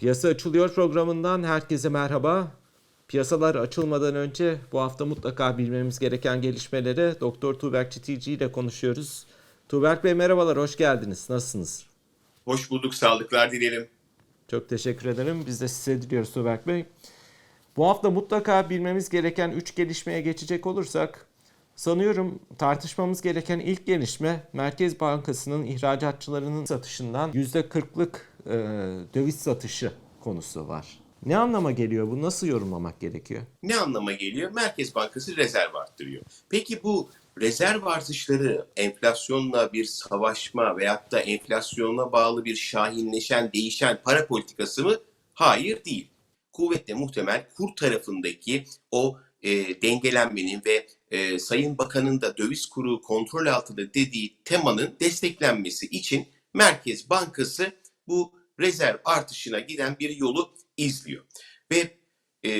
Piyasa açılıyor programından herkese merhaba. Piyasalar açılmadan önce bu hafta mutlaka bilmemiz gereken gelişmeleri Doktor Tuğberk Çitilci ile konuşuyoruz. Tuğberk Bey merhabalar, hoş geldiniz. Nasılsınız? Hoş bulduk, sağlıklar dilerim. Çok teşekkür ederim. Biz de size diliyoruz Tuğberk Bey. Bu hafta mutlaka bilmemiz gereken 3 gelişmeye geçecek olursak sanıyorum tartışmamız gereken ilk gelişme Merkez Bankası'nın ihracatçılarının satışından %40'lık e, döviz satışı konusu var. Ne anlama geliyor bu? Nasıl yorumlamak gerekiyor? Ne anlama geliyor? Merkez Bankası rezerv arttırıyor. Peki bu rezerv artışları enflasyonla bir savaşma veyahut da enflasyona bağlı bir şahinleşen, değişen para politikası mı? Hayır değil. Kuvvetle muhtemel kur tarafındaki o e, dengelenmenin ve e, Sayın Bakan'ın da döviz kuru kontrol altında dediği temanın desteklenmesi için Merkez Bankası bu rezerv artışına giden bir yolu izliyor. Ve e,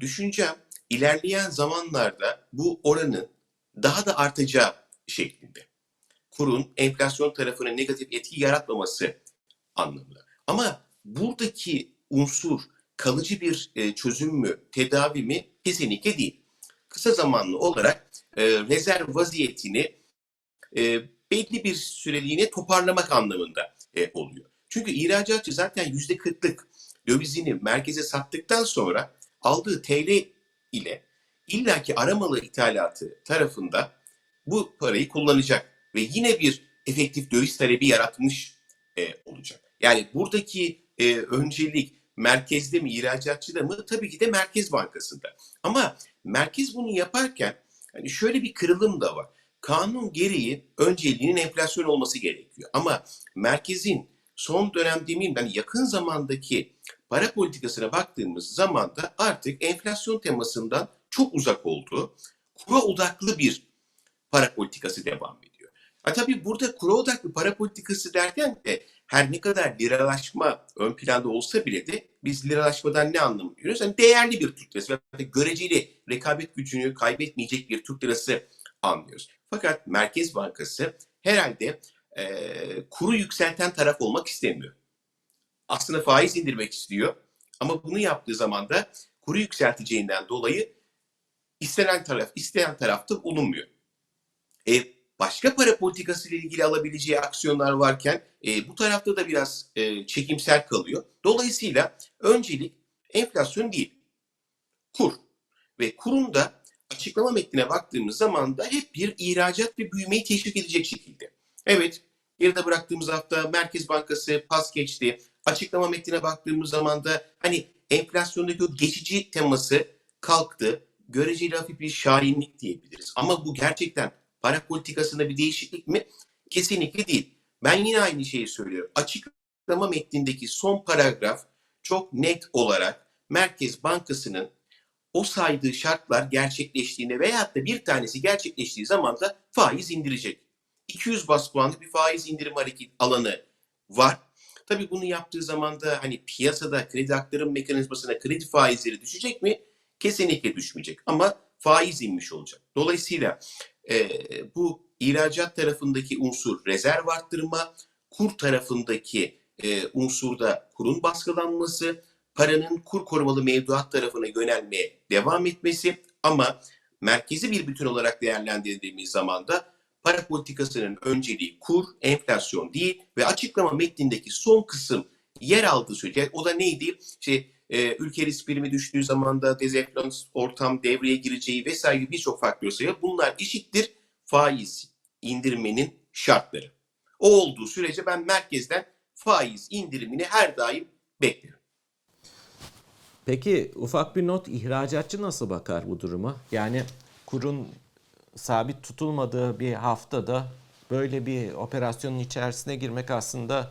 düşüncem ilerleyen zamanlarda bu oranın daha da artacağı şeklinde. Kurun enflasyon tarafına negatif etki yaratmaması anlamında. Ama buradaki unsur kalıcı bir e, çözüm mü, tedavi mi kesinlikle değil. Kısa zamanlı olarak e, rezerv vaziyetini e, belli bir süreliğine toparlamak anlamında e, oluyor. Çünkü ihracatçı zaten yüzde kırklık dövizini merkeze sattıktan sonra aldığı TL ile illaki aramalı ithalatı tarafında bu parayı kullanacak ve yine bir efektif döviz talebi yaratmış e, olacak. Yani buradaki e, öncelik merkezde mi, ihracatçıda mı? Tabii ki de Merkez Bankası'nda. Ama merkez bunu yaparken hani şöyle bir kırılım da var. Kanun gereği önceliğinin enflasyon olması gerekiyor. Ama merkezin son dönem demeyeyim ben yakın zamandaki para politikasına baktığımız zaman da artık enflasyon temasından çok uzak olduğu, kura odaklı bir para politikası devam ediyor. Ha tabii burada kura odaklı para politikası derken de her ne kadar liralaşma ön planda olsa bile de biz liralaşmadan ne anlamıyoruz? Yani değerli bir Türk lirası ve göreceli rekabet gücünü kaybetmeyecek bir Türk lirası anlıyoruz. Fakat Merkez Bankası herhalde e, kuru yükselten taraf olmak istemiyor. Aslında faiz indirmek istiyor ama bunu yaptığı zaman da kuru yükselteceğinden dolayı istenen taraf isteyen tarafta bulunmuyor. E, başka para politikası ile ilgili alabileceği aksiyonlar varken e, bu tarafta da biraz e, çekimsel kalıyor. Dolayısıyla öncelik enflasyon değil, kur. Ve kurun da açıklama metnine baktığımız zaman da hep bir ihracat ve büyümeyi teşvik edecek şekilde. Evet, geride bıraktığımız hafta Merkez Bankası pas geçti. Açıklama metnine baktığımız zaman da hani enflasyondaki o geçici teması kalktı. Göreceli hafif bir şahinlik diyebiliriz. Ama bu gerçekten para politikasında bir değişiklik mi? Kesinlikle değil. Ben yine aynı şeyi söylüyorum. Açıklama metnindeki son paragraf çok net olarak Merkez Bankası'nın o saydığı şartlar gerçekleştiğinde veyahut da bir tanesi gerçekleştiği zaman da faiz indirecek. 200 bas puanlık bir faiz indirim hareket alanı var. Tabii bunu yaptığı zaman da hani piyasada kredi aktarım mekanizmasına kredi faizleri düşecek mi? Kesinlikle düşmeyecek ama faiz inmiş olacak. Dolayısıyla e, bu ihracat tarafındaki unsur rezerv arttırma, kur tarafındaki e, unsurda kurun baskılanması, paranın kur korumalı mevduat tarafına yönelmeye devam etmesi ama merkezi bir bütün olarak değerlendirdiğimiz zaman da para politikasının önceliği kur, enflasyon değil ve açıklama metnindeki son kısım yer aldığı sürece o da neydi? İşte e, ülke risk primi düştüğü zaman da dezenflasyon ortam devreye gireceği vesaire birçok faktör sayıyor. Bunlar eşittir faiz indirmenin şartları. O olduğu sürece ben merkezden faiz indirimini her daim beklerim. Peki ufak bir not ihracatçı nasıl bakar bu duruma? Yani kurun sabit tutulmadığı bir haftada böyle bir operasyonun içerisine girmek aslında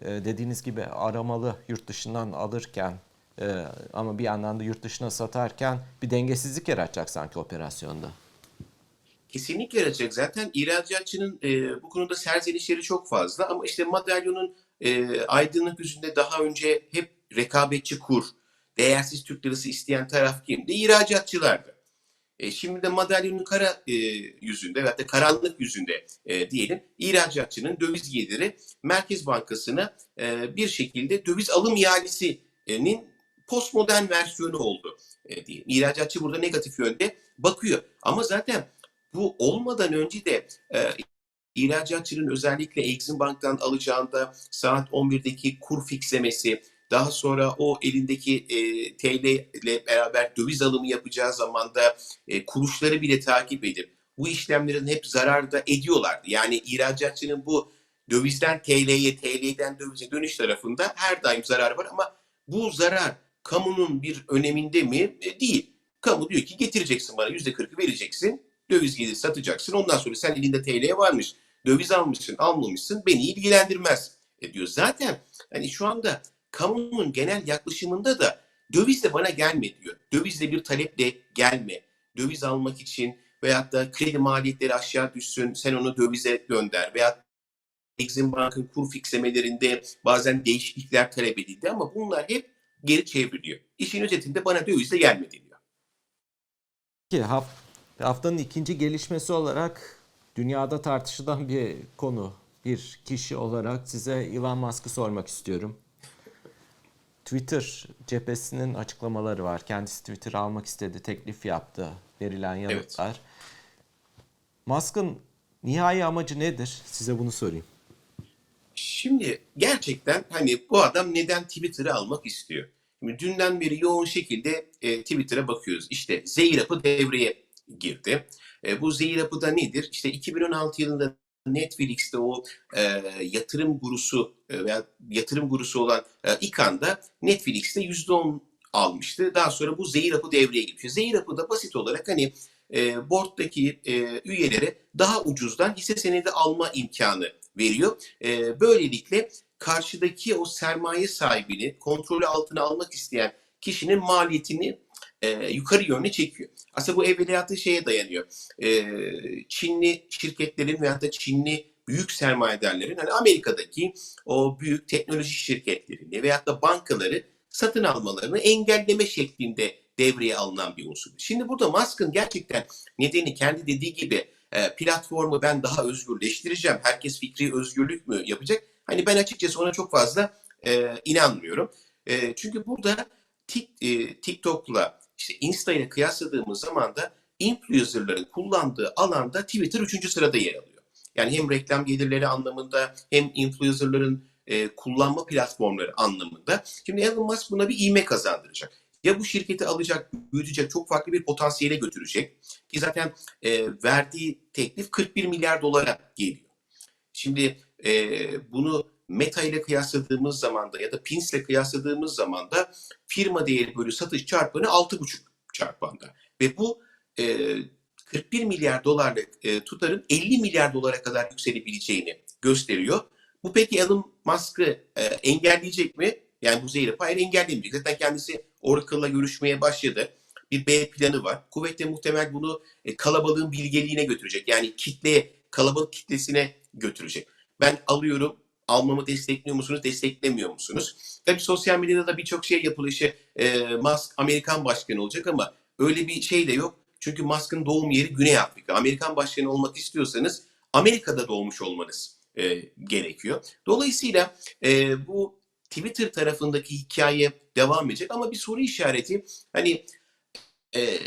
e, dediğiniz gibi aramalı yurt dışından alırken e, ama bir yandan da yurt dışına satarken bir dengesizlik yaratacak sanki operasyonda. Kesinlikle yaratacak. Zaten ihracatçının e, bu konuda serzenişleri çok fazla ama işte madalyonun e, aydınlık yüzünde daha önce hep rekabetçi kur, değersiz Türk lirası isteyen taraf kimdi? İhracatçılardı. E, şimdi de madalyonun kara e, yüzünde veyahut da karanlık yüzünde e, diyelim ihracatçının döviz geliri Merkez Bankası'na e, bir şekilde döviz alım ihalesi ihracatsızlığının postmodern versiyonu oldu e, diyeyim. İhracatçı burada negatif yönde bakıyor. Ama zaten bu olmadan önce de e, ihracatçının özellikle Exim Bank'tan alacağında saat 11'deki kur fixlemesi, daha sonra o elindeki e, TL ile beraber döviz alımı yapacağı zaman da e, kuruşları bile takip edip bu işlemlerin hep zararda ediyorlardı. Yani ihracatçının bu dövizden TL'ye, TL'den dövize dönüş tarafında her daim zarar var ama bu zarar kamunun bir öneminde mi? E, değil. Kamu diyor ki getireceksin bana yüzde kırkı vereceksin. Döviz gelir satacaksın. Ondan sonra sen elinde TL varmış. Döviz almışsın, almamışsın. Beni ilgilendirmez. E diyor. Zaten hani şu anda kamunun genel yaklaşımında da döviz de bana gelme diyor. Dövizle bir taleple gelme. Döviz almak için veyahut da kredi maliyetleri aşağı düşsün, sen onu dövize gönder veyahut Exim Bank'ın kur fixlemelerinde bazen değişiklikler talep edildi ama bunlar hep geri çevriliyor. İşin özetinde bana dövizle gelme deniyor. Ki haf- haftanın ikinci gelişmesi olarak dünyada tartışılan bir konu, bir kişi olarak size Elon Musk'ı sormak istiyorum. Twitter cephesinin açıklamaları var. Kendisi Twitter almak istedi, teklif yaptı, verilen yanıtlar. Musk'ın nihai amacı nedir? Size bunu sorayım. Şimdi gerçekten hani bu adam neden Twitter'ı almak istiyor? Şimdi dünden beri yoğun şekilde e, Twitter'a bakıyoruz. İşte Zeyrap'ı devreye girdi. E, bu Zeyrap'ı da nedir? İşte 2016 yılında Netflix'te o e, yatırım gurusu e, veya yatırım gurusu olan e, İKAN'da Netflix'te %10 almıştı. Daha sonra bu Zeyrap'ı devreye girmiş. Zeyrap'ı da basit olarak hani e, board'daki e, üyelere daha ucuzdan hisse senedi alma imkanı veriyor. E, böylelikle karşıdaki o sermaye sahibini kontrolü altına almak isteyen kişinin maliyetini e, yukarı yönde çekiyor. Aslında bu evveliyatı şeye dayanıyor. E, Çinli şirketlerin veyahut da Çinli büyük sermayedarların hani Amerika'daki o büyük teknoloji şirketlerini veyahut da bankaları satın almalarını engelleme şeklinde devreye alınan bir unsur. Şimdi burada Musk'ın gerçekten nedeni kendi dediği gibi e, platformu ben daha özgürleştireceğim. Herkes fikri özgürlük mü yapacak? Hani ben açıkçası ona çok fazla e, inanmıyorum. E, çünkü burada Tik, e, TikTok'la işte Insta ile kıyasladığımız zaman da influencerların kullandığı alanda Twitter 3. sırada yer alıyor. Yani hem reklam gelirleri anlamında hem influencerların e, kullanma platformları anlamında. Şimdi Elon Musk buna bir ivme kazandıracak. Ya bu şirketi alacak, büyütecek, çok farklı bir potansiyele götürecek. Ki zaten e, verdiği teklif 41 milyar dolara geliyor. Şimdi e, bunu Meta ile kıyasladığımız zaman da ya da Pins ile kıyasladığımız zaman da firma değeri bölü satış çarpanı 6,5 çarpanda. Ve bu e, 41 milyar dolarlık e, tutarın 50 milyar dolara kadar yükselebileceğini gösteriyor. Bu peki Elon Musk'ı e, engelleyecek mi? Yani bu zehri hayır engellemeyecek. Zaten kendisi Oracle'la görüşmeye başladı. Bir B planı var. Kuvvetle muhtemel bunu e, kalabalığın bilgeliğine götürecek. Yani kitle, kalabalık kitlesine götürecek. Ben alıyorum, almamı destekliyor musunuz, desteklemiyor musunuz? Tabii sosyal medyada da birçok şey yapılıyor. İşte, e, Musk Amerikan başkanı olacak ama öyle bir şey de yok. Çünkü Musk'ın doğum yeri Güney Afrika. Amerikan başkanı olmak istiyorsanız Amerika'da doğmuş olmanız e, gerekiyor. Dolayısıyla e, bu Twitter tarafındaki hikaye devam edecek ama bir soru işareti hani e,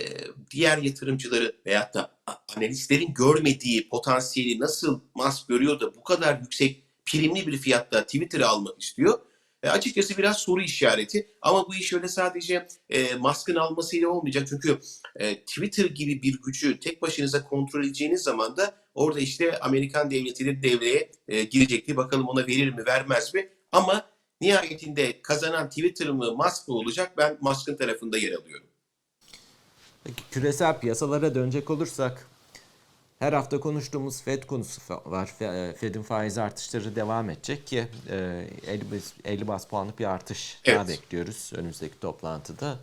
diğer yatırımcıları veyahut da analistlerin görmediği potansiyeli nasıl Musk görüyor da bu kadar yüksek primli bir fiyatta Twitter'ı almak istiyor. E, açıkçası biraz soru işareti ama bu iş öyle sadece e, Musk'ın almasıyla olmayacak. Çünkü e, Twitter gibi bir gücü tek başınıza kontrol edeceğiniz zaman da orada işte Amerikan devleti de devreye e, girecekti. Bakalım ona verir mi vermez mi? Ama nihayetinde kazanan Twitter mı Musk mı olacak? Ben Musk'ın tarafında yer alıyorum. Peki küresel piyasalara dönecek olursak her hafta konuştuğumuz Fed konusu var. E, Fed'in faiz artışları devam edecek ki e, 50, bas- 50 bas puanlık bir artış daha Evet. bekliyoruz önümüzdeki toplantıda.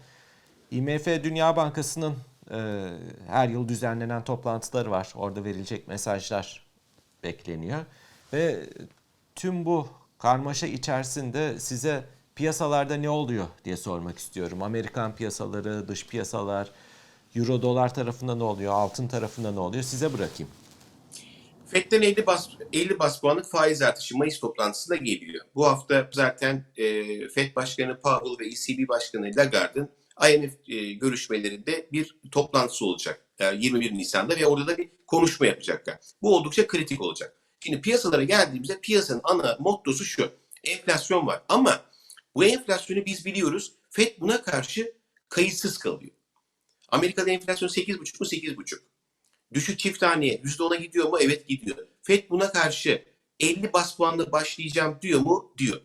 IMF Dünya Bankası'nın e, her yıl düzenlenen toplantıları var. Orada verilecek mesajlar bekleniyor. Ve tüm bu karmaşa içerisinde size piyasalarda ne oluyor diye sormak istiyorum. Amerikan piyasaları, dış piyasalar, Euro dolar tarafında ne oluyor, altın tarafında ne oluyor size bırakayım. FED'den 50 bas, 50 bas puanlık faiz artışı Mayıs toplantısında geliyor. Bu hafta zaten e, FED Başkanı Powell ve ECB Başkanı Lagarde'ın IMF e, görüşmelerinde bir toplantısı olacak. Yani 21 Nisan'da ve orada da bir konuşma yapacaklar. Bu oldukça kritik olacak. Şimdi piyasalara geldiğimizde piyasanın ana mottosu şu. Enflasyon var ama bu enflasyonu biz biliyoruz. FED buna karşı kayıtsız kalıyor. Amerika'da enflasyon 8,5 mu 8,5. Düşük çift haneye %10'a gidiyor mu? Evet gidiyor. FED buna karşı 50 bas puanla başlayacağım diyor mu? Diyor.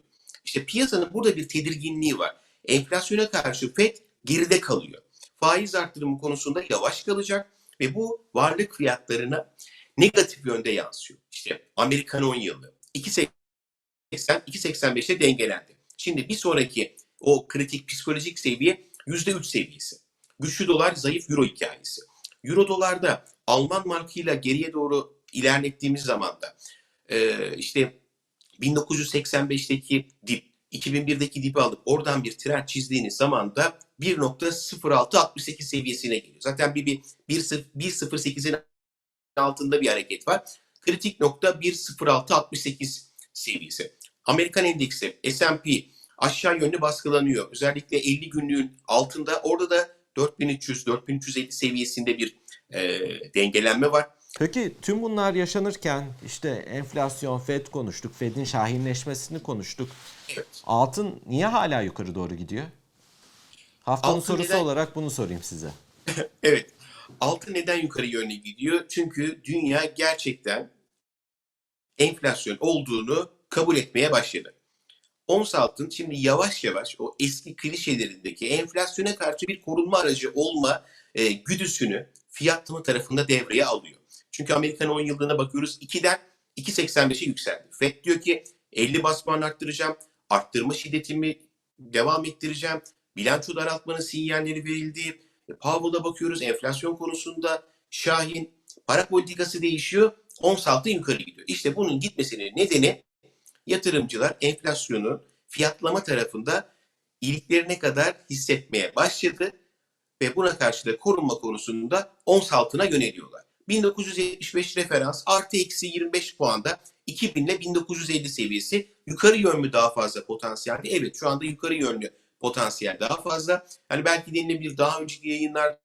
İşte piyasanın burada bir tedirginliği var. Enflasyona karşı FED geride kalıyor. Faiz arttırımı konusunda yavaş kalacak ve bu varlık fiyatlarına negatif yönde yansıyor. İşte Amerikan 10 yılı 2.80 2.85'te dengelendi. Şimdi bir sonraki o kritik psikolojik seviye %3 seviyesi. Güçlü dolar, zayıf euro hikayesi. Euro dolarda Alman markıyla geriye doğru ilerlettiğimiz zaman da e, işte 1985'teki dip, 2001'deki dipi alıp oradan bir trend çizdiğiniz zaman da 1.0668 seviyesine geliyor. Zaten bir, bir 1.08'in altında bir hareket var. Kritik nokta 1.0668 seviyesi. Amerikan endeksi S&P aşağı yönlü baskılanıyor. Özellikle 50 günlüğün altında orada da 4300-4350 seviyesinde bir e, dengelenme var. Peki tüm bunlar yaşanırken işte enflasyon, FED konuştuk, FED'in şahinleşmesini konuştuk. Evet. Altın niye hala yukarı doğru gidiyor? Haftanın Altın sorusu neden- olarak bunu sorayım size. Evet. Altın neden yukarı yönlü gidiyor? Çünkü dünya gerçekten enflasyon olduğunu kabul etmeye başladı. Ons altın şimdi yavaş yavaş o eski klişelerindeki enflasyona karşı bir korunma aracı olma e, güdüsünü fiyatlama tarafında devreye alıyor. Çünkü Amerikan 10 yıldığına bakıyoruz 2'den 2.85'e yükseldi. FED diyor ki 50 bas puan arttıracağım, arttırma şiddetimi devam ettireceğim, bilanço daraltmanın sinyalleri verildi. E, Powell'a bakıyoruz enflasyon konusunda Şahin, para politikası değişiyor, ons altın yukarı gidiyor. İşte bunun gitmesinin nedeni yatırımcılar enflasyonu fiyatlama tarafında iliklerine kadar hissetmeye başladı ve buna karşı da korunma konusunda ons altına yöneliyorlar. 1975 referans artı eksi 25 puanda 2000 ile 1950 seviyesi yukarı yönlü daha fazla potansiyeldi. Evet şu anda yukarı yönlü potansiyel daha fazla. Hani belki denilebilir daha önceki yayınlarda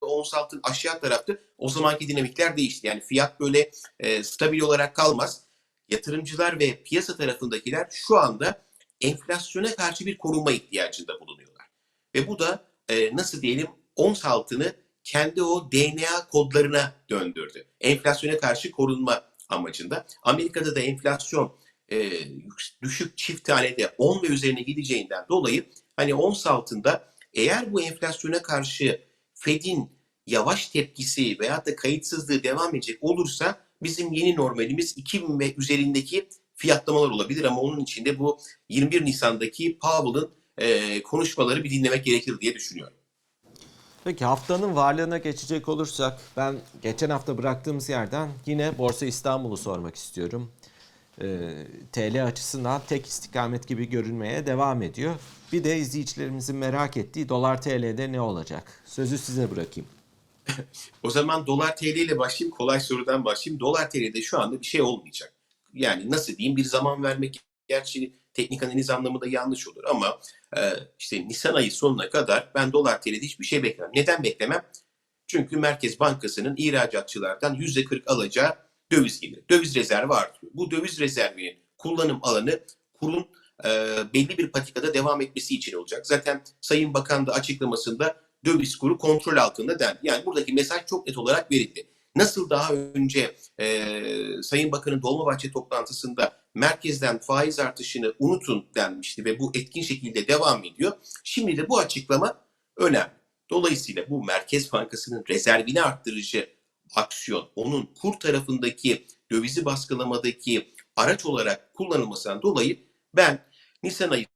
ons altın aşağı taraftı. O zamanki dinamikler değişti. Yani fiyat böyle e, stabil olarak kalmaz. Yatırımcılar ve piyasa tarafındakiler şu anda enflasyona karşı bir korunma ihtiyacında bulunuyorlar. Ve bu da e, nasıl diyelim ons altını kendi o DNA kodlarına döndürdü. Enflasyona karşı korunma amacında. Amerika'da da enflasyon e, düşük çift tanede 10 ve üzerine gideceğinden dolayı hani ons altında eğer bu enflasyona karşı Fed'in yavaş tepkisi veya da kayıtsızlığı devam edecek olursa bizim yeni normalimiz 2000 ve üzerindeki fiyatlamalar olabilir ama onun içinde bu 21 Nisan'daki Powell'ın e, konuşmaları bir dinlemek gerekir diye düşünüyorum. Peki haftanın varlığına geçecek olursak ben geçen hafta bıraktığımız yerden yine Borsa İstanbul'u sormak istiyorum. Ee, TL açısından tek istikamet gibi görünmeye devam ediyor. Bir de izleyicilerimizin merak ettiği dolar TL'de ne olacak? Sözü size bırakayım. O zaman dolar TL ile başlayayım. Kolay sorudan başlayayım. Dolar TL'de şu anda bir şey olmayacak. Yani nasıl diyeyim bir zaman vermek gerçi teknik analiz anlamında yanlış olur ama e, işte Nisan ayı sonuna kadar ben dolar TL'de hiçbir şey beklemem. Neden beklemem? Çünkü Merkez Bankası'nın ihracatçılardan %40 alacağı döviz gelir. Döviz rezervi artıyor. Bu döviz rezervinin kullanım alanı kurun e, belli bir patikada devam etmesi için olacak. Zaten Sayın Bakan da açıklamasında döviz kuru kontrol altında dendi. Yani buradaki mesaj çok net olarak verildi. Nasıl daha önce e, Sayın Bakan'ın Dolmabahçe toplantısında merkezden faiz artışını unutun denmişti ve bu etkin şekilde devam ediyor. Şimdi de bu açıklama önemli. Dolayısıyla bu Merkez Bankası'nın rezervini arttırıcı aksiyon, onun kur tarafındaki dövizi baskılamadaki araç olarak kullanılmasından dolayı ben Nisan ayı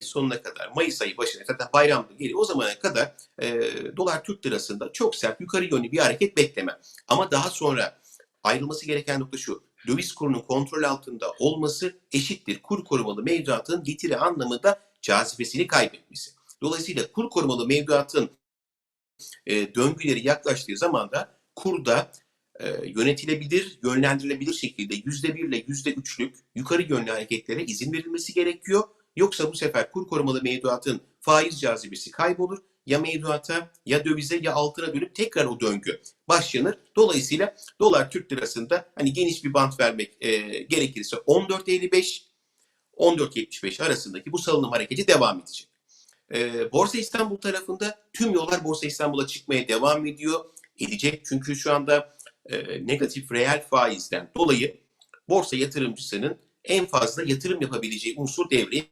sonuna kadar, Mayıs ayı başına zaten bayramda geliyor. O zamana kadar e, dolar Türk lirasında çok sert yukarı yönlü bir hareket beklemem. Ama daha sonra ayrılması gereken nokta şu. Döviz kurunun kontrol altında olması eşittir kur korumalı mevduatın getiri anlamında cazibesini kaybetmesi. Dolayısıyla kur korumalı mevduatın e, döngüleri yaklaştığı zaman da kurda e, yönetilebilir, yönlendirilebilir şekilde yüzde bir ile yüzde üçlük yukarı yönlü hareketlere izin verilmesi gerekiyor. Yoksa bu sefer kur korumalı mevduatın faiz cazibesi kaybolur. Ya mevduata ya dövize ya altına dönüp tekrar o döngü başlanır. Dolayısıyla dolar Türk lirasında hani geniş bir bant vermek e, gerekirse 14.55 14.75 arasındaki bu salınım hareketi devam edecek. E, Borsa İstanbul tarafında tüm yollar Borsa İstanbul'a çıkmaya devam ediyor. Edecek çünkü şu anda e, negatif reel faizden dolayı borsa yatırımcısının en fazla yatırım yapabileceği unsur devreye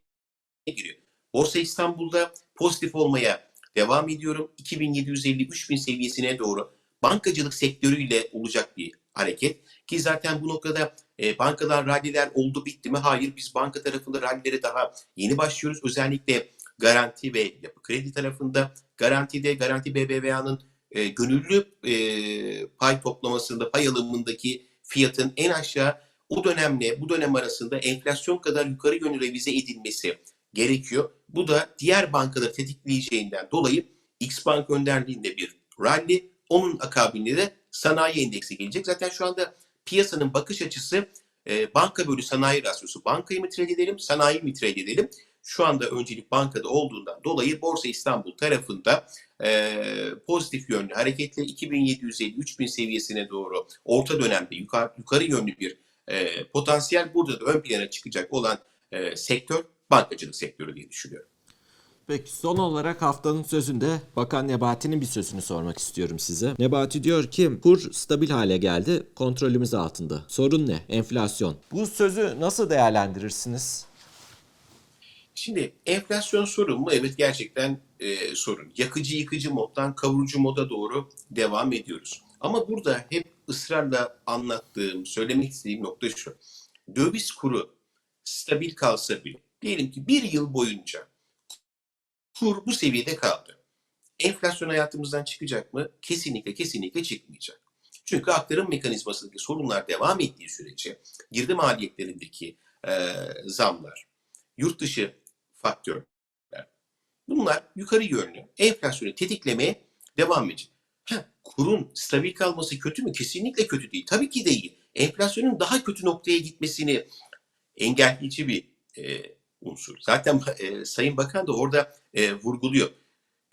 giriyor. Borsa İstanbul'da pozitif olmaya devam ediyorum. 2750-3000 seviyesine doğru bankacılık sektörüyle olacak bir hareket. Ki zaten bu noktada e, bankalar ralliler oldu bitti mi? Hayır biz banka tarafında rallilere daha yeni başlıyoruz. Özellikle garanti ve yapı kredi tarafında garantide garanti BBVA'nın e, gönüllü e, pay toplamasında pay alımındaki fiyatın en aşağı o dönemle bu dönem arasında enflasyon kadar yukarı yönlü revize edilmesi gerekiyor. Bu da diğer bankaları tetikleyeceğinden dolayı X Bank önderliğinde bir rally, onun akabinde de sanayi endeksi gelecek. Zaten şu anda piyasanın bakış açısı e, banka bölü sanayi rasyosu. Bankayı mı trade edelim, sanayi mi trade edelim? Şu anda öncelik bankada olduğundan dolayı Borsa İstanbul tarafında e, pozitif yönlü hareketle 2750-3000 seviyesine doğru orta dönemde yukarı, yukarı yönlü bir e, potansiyel burada da ön plana çıkacak olan e, sektör bankacılık sektörü diye düşünüyorum. Peki son olarak haftanın sözünde Bakan Nebati'nin bir sözünü sormak istiyorum size. Nebati diyor ki kur stabil hale geldi, kontrolümüz altında. Sorun ne? Enflasyon. Bu sözü nasıl değerlendirirsiniz? Şimdi enflasyon sorun mu? Evet gerçekten e, sorun. Yakıcı yıkıcı moddan kavurucu moda doğru devam ediyoruz. Ama burada hep ısrarla anlattığım, söylemek istediğim nokta şu. Döviz kuru stabil kalsa bile, diyelim ki bir yıl boyunca kur bu seviyede kaldı. Enflasyon hayatımızdan çıkacak mı? Kesinlikle kesinlikle çıkmayacak. Çünkü aktarım mekanizmasındaki sorunlar devam ettiği sürece girdi maliyetlerindeki e, zamlar, yurt dışı faktörler. Bunlar yukarı yönlü enflasyonu tetiklemeye devam edecek. Ha, kurun stabil kalması kötü mü? Kesinlikle kötü değil. Tabii ki değil. Enflasyonun daha kötü noktaya gitmesini engelleyici bir e, unsur. Zaten e, Sayın Bakan da orada e, vurguluyor.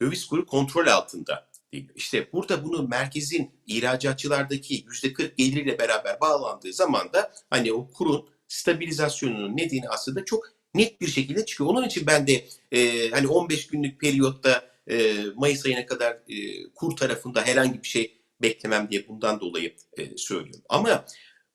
Döviz kuru kontrol altında değil. İşte burada bunu merkezin ihracatçılardaki yüzde 40 geliriyle beraber bağlandığı zaman da hani o kurun stabilizasyonunun nedeni aslında çok net bir şekilde çıkıyor. Onun için ben de e, hani 15 günlük periyotta e, Mayıs ayına kadar e, kur tarafında herhangi bir şey beklemem diye bundan dolayı e, söylüyorum. Ama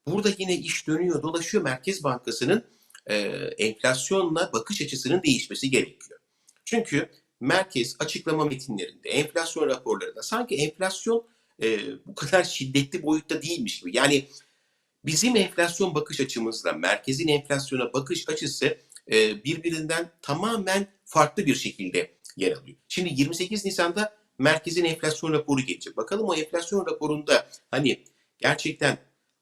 burada yine iş dönüyor, dolaşıyor. Merkez Bankası'nın e, enflasyonla bakış açısının değişmesi gerekiyor. Çünkü merkez açıklama metinlerinde, enflasyon raporlarında sanki enflasyon e, bu kadar şiddetli boyutta değilmiş gibi. Yani bizim enflasyon bakış açımızla merkezin enflasyona bakış açısı e, birbirinden tamamen farklı bir şekilde yer alıyor. Şimdi 28 Nisan'da merkezin enflasyon raporu gelecek. Bakalım o enflasyon raporunda hani gerçekten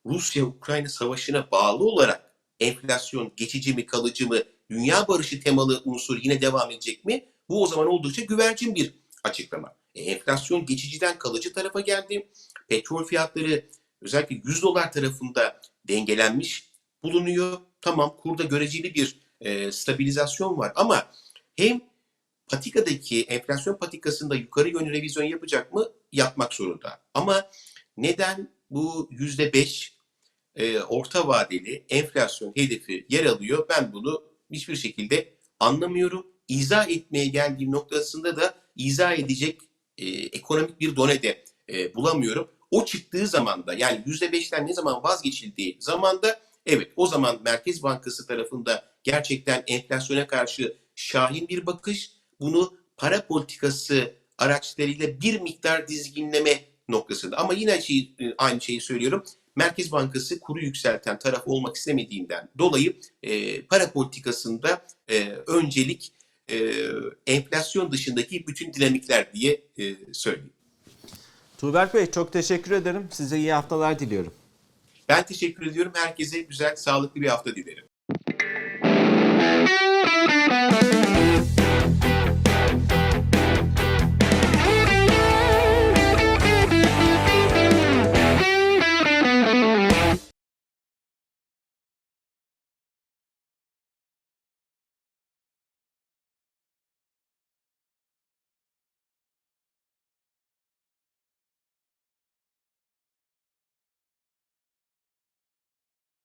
Rusya-Ukrayna savaşına bağlı olarak enflasyon geçici mi kalıcı mı dünya barışı temalı unsur yine devam edecek mi? Bu o zaman oldukça güvercin bir açıklama. E, enflasyon geçiciden kalıcı tarafa geldi. Petrol fiyatları özellikle 100 dolar tarafında dengelenmiş bulunuyor. Tamam kurda göreceli bir e, stabilizasyon var ama hem patikadaki enflasyon patikasında yukarı yönlü revizyon yapacak mı? Yapmak zorunda. Ama neden bu yüzde beş e, orta vadeli enflasyon hedefi yer alıyor? Ben bunu hiçbir şekilde anlamıyorum. İzah etmeye geldiğim noktasında da izah edecek e, ekonomik bir done de e, bulamıyorum. O çıktığı zaman da yani yüzde beşten ne zaman vazgeçildiği zamanda evet o zaman Merkez Bankası tarafında gerçekten enflasyona karşı şahin bir bakış bunu para politikası araçlarıyla bir miktar dizginleme noktasında. Ama yine şey, aynı şeyi söylüyorum. Merkez Bankası kuru yükselten taraf olmak istemediğinden dolayı e, para politikasında e, öncelik e, enflasyon dışındaki bütün dinamikler diye e, söyleyeyim. Tuğberk Bey çok teşekkür ederim. Size iyi haftalar diliyorum. Ben teşekkür ediyorum. Herkese güzel, sağlıklı bir hafta dilerim.